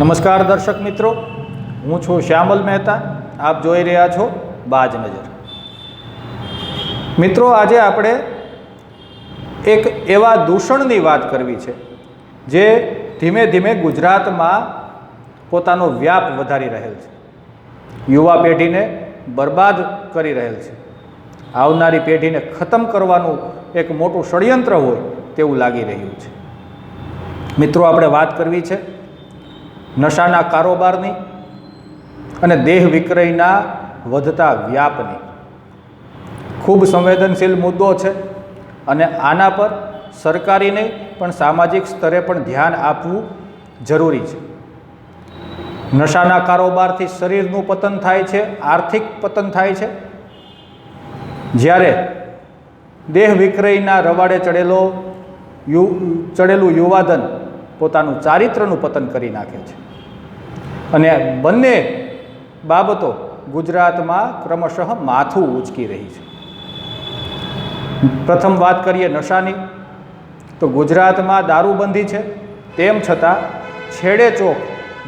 નમસ્કાર દર્શક મિત્રો. હું છું શ્યામલ મહેતા. આપ જોઈ રહ્યા છો બાજ નજર. મિત્રો, આજે આપણે એક એવા દૂષણની વાત કરવી છે, જે ધીમે ધીમે ગુજરાતમાં પોતાનો વ્યાપ વધારી રહેલ છે. યુવા પેઢીને બરબાદ કરી રહેલ છે. આવનારી પેઢીને ખતમ કરવાનું એક મોટું ષડયંત્ર હોય તેવું લાગી રહ્યું છે. મિત્રો, આપણે વાત કરવી છે નશાના કારોબારની અને દેહ વિક્રયના વધતા વ્યાપની. ખૂબ સંવેદનશીલ મુદ્દો છે અને આના પર સરકારી નહીં પણ સામાજિક સ્તરે પણ ધ્યાન આપવું જરૂરી છે. નશાના કારોબારથી શરીરનું પતન થાય છે, આર્થિક પતન થાય છે. જ્યારે દેહ વિક્રયના રવાડે ચડેલો યુ, ચડેલું યુવાધન પોતાનું ચારિત્રનું પતન કરી નાખે છે. અને બંને બાબતો ગુજરાતમાં ક્રમશઃ માથું ઉંચકી રહી છે. પ્રથમ વાત કરીએ નશાની. તો ગુજરાતમાં દારૂબંધી છે. તેમ છતાં છેડે ચોક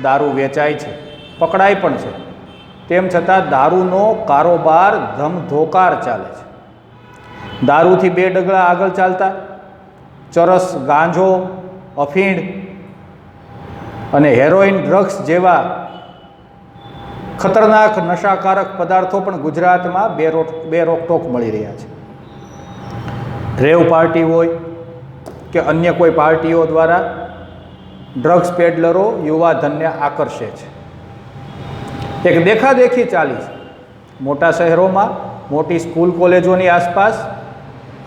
દારૂ વેચાય છે. પકડાય પણ છે. તેમ છતાં દારૂનો કારોબાર ધમધોકાર ચાલે છે. દારૂથી બે ડગલા આગળ ચાલતા. ચરસ ગાંજો અફીણ અને હેરોઇન ડ્રગ્સ જેવા ખતરનાક નશાકારક પદાર્થો પણ ગુજરાતમાં બે બે રોકટોક મળી રહ્યા છે. રેવ પાર્ટી હોય કે અન્ય કોઈ પાર્ટીઓ દ્વારા ડ્રગ્સ પેડલરો યુવા ધનને આકર્ષે છે. એક દેખાદેખી ચાલી છે. મોટા શહેરોમાં, મોટી સ્કૂલ કોલેજોની આસપાસ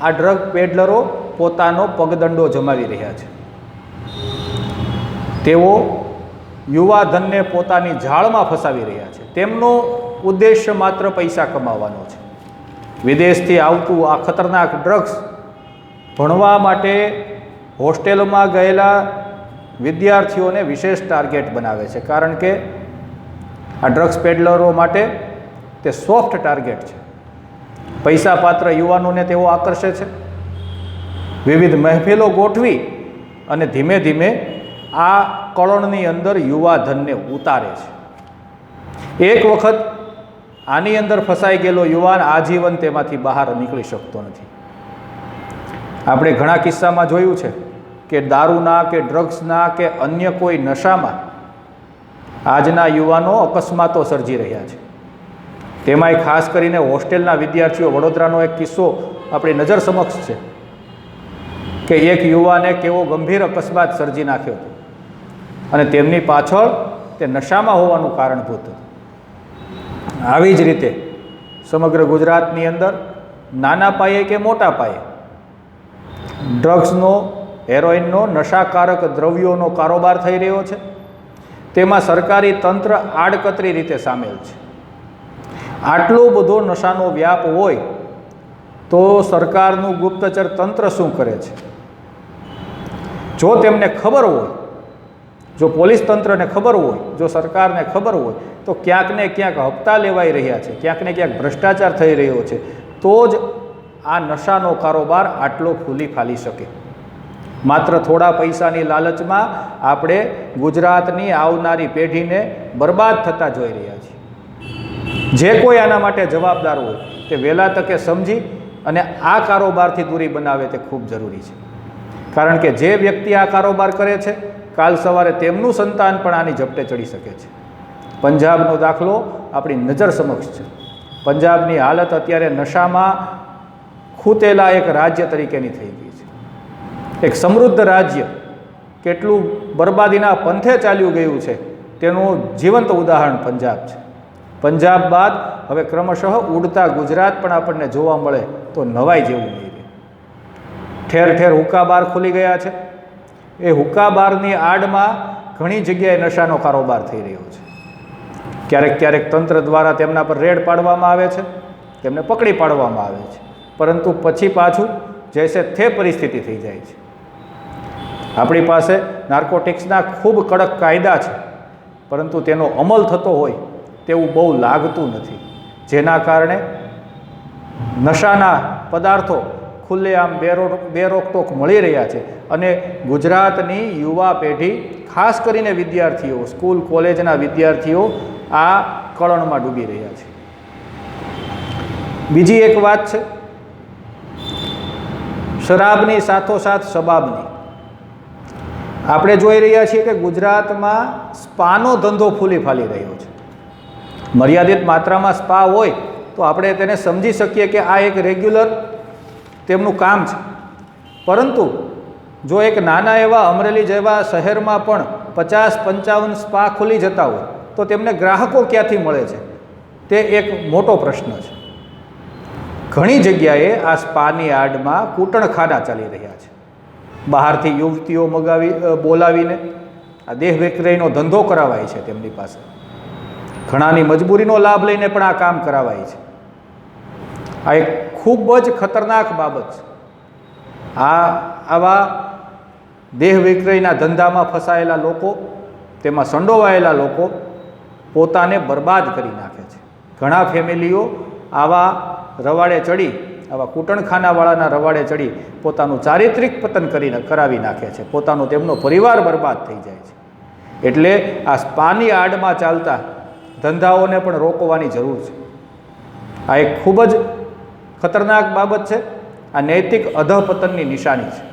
આ ડ્રગ પેડલરો પોતાનો પગદંડો જમાવી રહ્યા છે. તેઓ યુવાધનને પોતાની જાળમાં ફસાવી રહ્યા છે. તેમનો ઉદ્દેશ્ય માત્ર પૈસા કમાવાનો છે. વિદેશથી આવતું આ ખતરનાક ડ્રગ્સ ભણવા માટે હોસ્ટેલમાં ગયેલા વિદ્યાર્થીઓને વિશેષ ટાર્ગેટ બનાવે છે. કારણ કે આ ડ્રગ્સ પેડલરો માટે તે સોફ્ટ ટાર્ગેટ છે. પૈસા પાત્ર યુવાનોને તેઓ આકર્ષે છે. વિવિધ મહેફિલો ગોઠવી અને ધીમે ધીમે આ કળણની અંદર યુવા ધનને ઉતારે છે. એક વખત આની અંદર ફસાઈ ગયેલો યુવાન આજીવન તેમાંથી બહાર નીકળી શકતો નથી. આપણે ઘણા કિસ્સામાં જોયું છે કે દારૂના કે ડ્રગ્સના કે અન્ય કોઈ નશામાં આજના યુવાનો અકસ્માતો સર્જી રહ્યા છે. તેમાંય ખાસ કરીને હોસ્ટેલના વિદ્યાર્થીઓ, વડોદરાનો એક કિસ્સો આપણી નજર સમક્ષ છે કે એક યુવાને કેવો ગંભીર અકસ્માત સર્જી નાખ્યો હતો. અને તેમની પાછળ તે નશામાં હોવાનું કારણભૂત હતું. આવી જ રીતે સમગ્ર ગુજરાતની અંદર નાના પાયે કે મોટા પાયે ડ્રગ્સનો હેરોઇનનો નશાકારક દ્રવ્યોનો કારોબાર થઈ રહ્યો છે. તેમાં સરકારી તંત્ર આડકતરી રીતે સામેલ છે. આટલો બધો નશાનો વ્યાપ હોય તો સરકારનું ગુપ્તચર તંત્ર શું કરે છે? જો તેમને ખબર હોય જો પોલીસ તંત્રને ખબર હોય, જો સરકારને ખબર હોય, તો ક્યાંક ને ક્યાંક હપ્તા લેવાઈ રહ્યા છે, ક્યાંક ને ક્યાંક ભ્રષ્ટાચાર થઈ રહ્યો છે, તો જ આ નશાનો કારોબાર આટલો ફૂલી ફાલી શકે. માત્ર થોડા પૈસાની લાલચમાં આપણે ગુજરાતની આવનારી પેઢીને બરબાદ થતા જોઈ રહ્યા છીએ. જે કોઈ આના માટે જવાબદાર હોય, તે વહેલા તકે સમજી અને આ કારોબારથી દૂરી બનાવે તે ખૂબ જરૂરી છે. કારણ કે જે વ્યક્તિ આ કારોબાર કરે છે કાલ સવારે તેમનું સંતાન પણ આની ઝપટે ચડી શકે છે. પંજાબનો દાખલો આપણી નજર સમક્ષ છે. પંજાબની હાલત અત્યારે નશામાં ખૂતેલા એક રાજ્ય તરીકેની થઈ ગઈ છે. એક સમૃદ્ધ રાજ્ય, કેટલું બરબાદીના પંથે ચાલ્યું ગયું છે, તેનું જીવંત ઉદાહરણ પંજાબ છે. પંજાબ બાદ હવે ક્રમશઃ ઉડતા ગુજરાત પણ આપણને જોવા મળે તો નવાઈ જેવું નહીં રહે ઠેર ઠેર હુકાબાર બાર ખુલી ગયા છે. એ હુક્કા બારની આડમાં ઘણી જગ્યાએ નશાનો કારોબાર થઈ રહ્યો છે. ક્યારેક ક્યારેક તંત્ર દ્વારા તેમના પર રેડ પાડવામાં આવે છે, તેમને પકડી પાડવામાં આવે છે. પરંતુ પછી પાછું જૈસે થે પરિસ્થિતિ થઈ જાય છે. આપણી પાસે નાર્કોટિક્સના ખૂબ કડક કાયદા છે, પરંતુ તેનો અમલ થતો હોય તેવું બહુ લાગતું નથી. જેના કારણે નશાના પદાર્થો ખુલ્લેઆમ બેરો બેરોકટોક મળી રહ્યા છે અને ગુજરાતની યુવા પેઢી, ખાસ કરીને વિદ્યાર્થીઓ, સ્કૂલ, કોલેજના વિદ્યાર્થીઓ આ કળણમાં ડૂબી રહ્યા છે. બીજી એક વાત છે, શરાબની સાથોસાથ શબાબની. આપણે જોઈ રહ્યા છીએ કે ગુજરાતમાં સ્પાનો ધંધો ફૂલી ફાલી રહ્યો છે. મર્યાદિત માત્રામાં સ્પા હોય તો આપણે તેને સમજી શકીએ કે આ એક રેગ્યુલર તેમનું કામ છે. પરંતુ જો એક નાના એવા અમરેલી જેવા શહેરમાં પણ પચાસ પંચાવન સ્પા ખુલી જતા હોય, તો તેમને ગ્રાહકો ક્યાંથી મળે છે? તે એક મોટો પ્રશ્ન છે. ઘણી જગ્યાએ આ સ્પાની આડમાં કૂટણખાના ચાલી રહ્યા છે. બહારથી યુવતીઓ મગાવી બોલાવીને આ દેહ વિક્રયનો ધંધો કરાવાય છે તેમની પાસે. ઘણાની મજબૂરીનો લાભ લઈને પણ આ કામ કરાવાય છે. આ એક ખૂબ જ ખતરનાક બાબત છે. આ આવા દેહ વિક્રયના ધંધામાં ફસાયેલા લોકો, તેમાં સંડોવાયેલા લોકો પોતાને બરબાદ કરી નાખે છે. ઘણા ફેમિલીઓ આવા રવાડે ચડી, આવા કૂટણખાનાવાળાના રવાડે ચડી પોતાનું ચારિત્રિક પતન કરીને કરાવી નાખે છે. પોતાનો તેમનો પરિવાર બરબાદ થઈ જાય છે. એટલે આ સ્પાની આડમાં ચાલતા ધંધાઓને પણ રોકવાની જરૂર છે. આ એક ખૂબ જ ખતરનાક બાબત છે. આ નૈતિક અધપતનની નિશાની છે.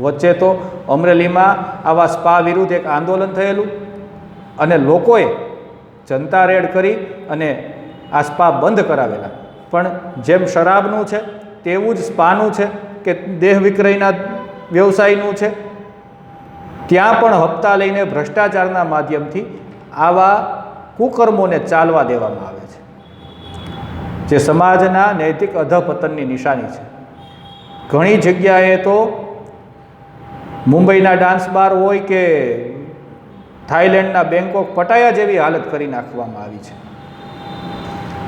વચ્ચે તો અમરેલીમાં આવા સ્પા વિરુદ્ધ એક આંદોલન થયેલું અને લોકોએ જનતા રેડ કરી અને આ સ્પા બંધ કરાવેલા. પણ જેમ શરાબનું છે, તેવું જ સ્પાનું છે કે દેહ વિક્રયના વ્યવસાયનું છે. ત્યાં પણ હપ્તા લઈને ભ્રષ્ટાચારના માધ્યમથી આવા કુકર્મોને ચાલવા દેવામાં આવે છે. જે સમાજના નૈતિક અધપતનની નિશાની છે. ઘણી જગ્યાએ તો મુંબઈના ડાન્સ બાર હોય કે થાઈલેન્ડના બેંકોક પટાયા જેવી હાલત કરી નાખવામાં આવી છે.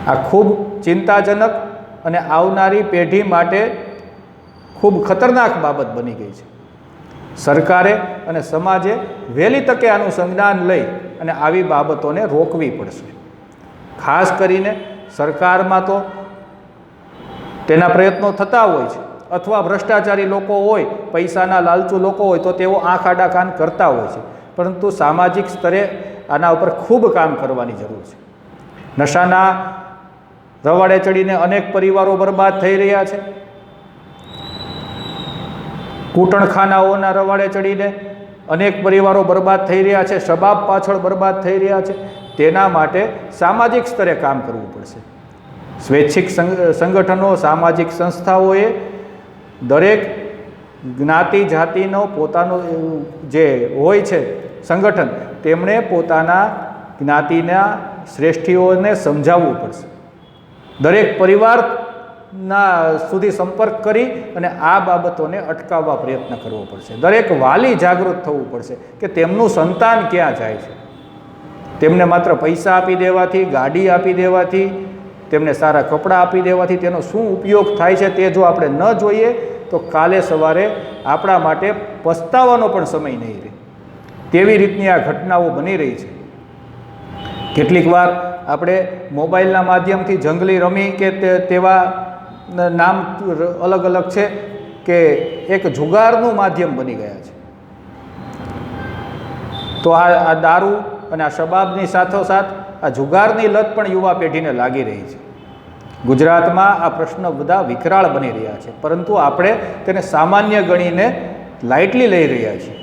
આ ખૂબ ચિંતાજનક અને આવનારી પેઢી માટે ખૂબ ખતરનાક બાબત બની ગઈ છે. સરકારે અને સમાજે વહેલી તકે આનું સંજ્ઞાન લઈ અને આવી બાબતોને રોકવી પડશે. ખાસ કરીને સરકારમાં તો તેના પ્રયત્નો થતા હોય છે. અથવા ભ્રષ્ટાચારી લોકો હોય, પૈસાના લાલચુ લોકો હોય, તો તેઓ આંખ આડા કાન કરતા હોય છે. પરંતુ સામાજિક સ્તરે આના ઉપર ખૂબ કામ કરવાની જરૂર છે. નશાના રવાડે ચડીને અનેક પરિવારો બરબાદ થઈ રહ્યા છે. કૂટણખાનાઓના રવાડે ચડીને અનેક પરિવારો બરબાદ થઈ રહ્યા છે. શબાબ પાછળ બરબાદ થઈ રહ્યા છે. તેના માટે સામાજિક સ્તરે કામ કરવું પડશે. સ્વૈચ્છિક સંગઠનો, સામાજિક સંસ્થાઓએ દરેક જ્ઞાતિ, જાતિનો પોતાનો જે હોય છે સંગઠન, તેમણે પોતાના જ્ઞાતિના શ્રેષ્ઠીઓને સમજાવવું પડશે. દરેક પરિવારના સુધી સંપર્ક કરી અને આ બાબતોને અટકાવવા પ્રયત્ન કરવો પડશે. દરેક વાલી જાગૃત થવું પડશે કે તેમનું સંતાન ક્યાં જાય છે. તેમને માત્ર પૈસા આપી દેવાથી, ગાડી આપી દેવાથી, તેમને સારા કપડાં આપી દેવાથી તેનો શું ઉપયોગ થાય છે તે જો આપણે ન જોઈએ, તો કાલે સવારે આપણા માટે પસ્તાવાનો પણ સમય નહીં રહે. તેવી રીતની આ ઘટનાઓ બની રહી છે. કેટલીક વાર આપણે મોબાઈલના માધ્યમથી જંગલી રમી કે તેવા નામ અલગ અલગ છે કે એક જુગારનું માધ્યમ બની ગયા છે. તો આ દારૂ અને આ શબાબની સાથોસાથ, આ જુગારની લત પણ યુવા પેઢીને લાગી રહી છે. ગુજરાતમાં આ પ્રશ્ન બધા વિકરાળ બની રહ્યા છે, પરંતુ આપણે તેને સામાન્ય ગણીને લાઇટલી લઈ રહ્યા છીએ.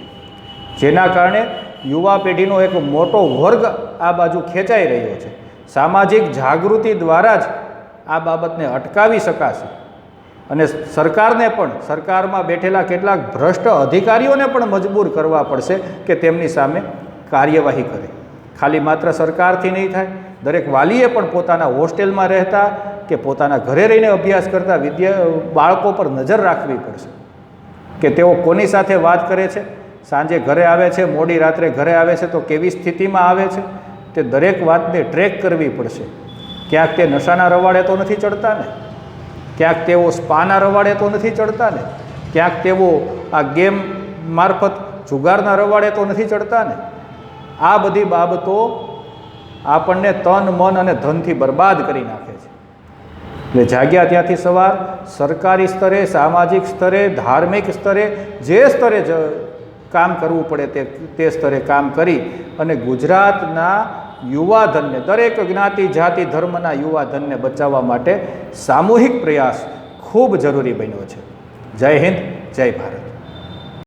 જેના કારણે યુવા પેઢીનો એક મોટો વર્ગ આ બાજુ ખેંચાઈ રહ્યો છે. સામાજિક જાગૃતિ દ્વારા જ આ બાબતને અટકાવી શકાશે. અને સરકારને પણ, સરકારમાં બેઠેલા કેટલાક ભ્રષ્ટ અધિકારીઓને પણ મજબૂર કરવા પડશે કે તેમની સામે કાર્યવાહી કરે. ખાલી માત્ર સરકારથી નહીં થાય, દરેક વાલીએ પણ પોતાના હોસ્ટેલમાં રહેતા કે પોતાના ઘરે રહીને અભ્યાસ કરતા વિદ્યા, બાળકો પર નજર રાખવી પડશે. કે તેઓ કોની સાથે વાત કરે છે? સાંજે ઘરે આવે છે, મોડી રાત્રે ઘરે આવે છે, તો કેવી સ્થિતિમાં આવે છે? તે દરેક વાતને ટ્રેક કરવી પડશે. ક્યાંક તે નશાના રવાડે તો નથી ચડતા ને? ક્યાંક તેઓ સ્પાના રવાડે તો નથી ચડતા ને? ક્યાંક તેઓ આ ગેમ મારફત જુગારના રવાડે તો નથી ચડતા ને? આ બધી બાબતો આપણને તન, મન અને ધનથી બરબાદ કરી નાખે છે. એટલે જાગ્યા ત્યાંથી સવાર, સરકારી સ્તરે, સામાજિક સ્તરે, ધાર્મિક સ્તરે, જે સ્તરે જ કામ કરવું પડે તે તે સ્તરે કામ કરી અને ગુજરાતના યુવાધનને, દરેક જ્ઞાતિ, જાતિ, ધર્મના યુવાધનને બચાવવા માટે સામૂહિક પ્રયાસ ખૂબ જરૂરી બન્યો છે. જય હિન્દ, જય ભારત.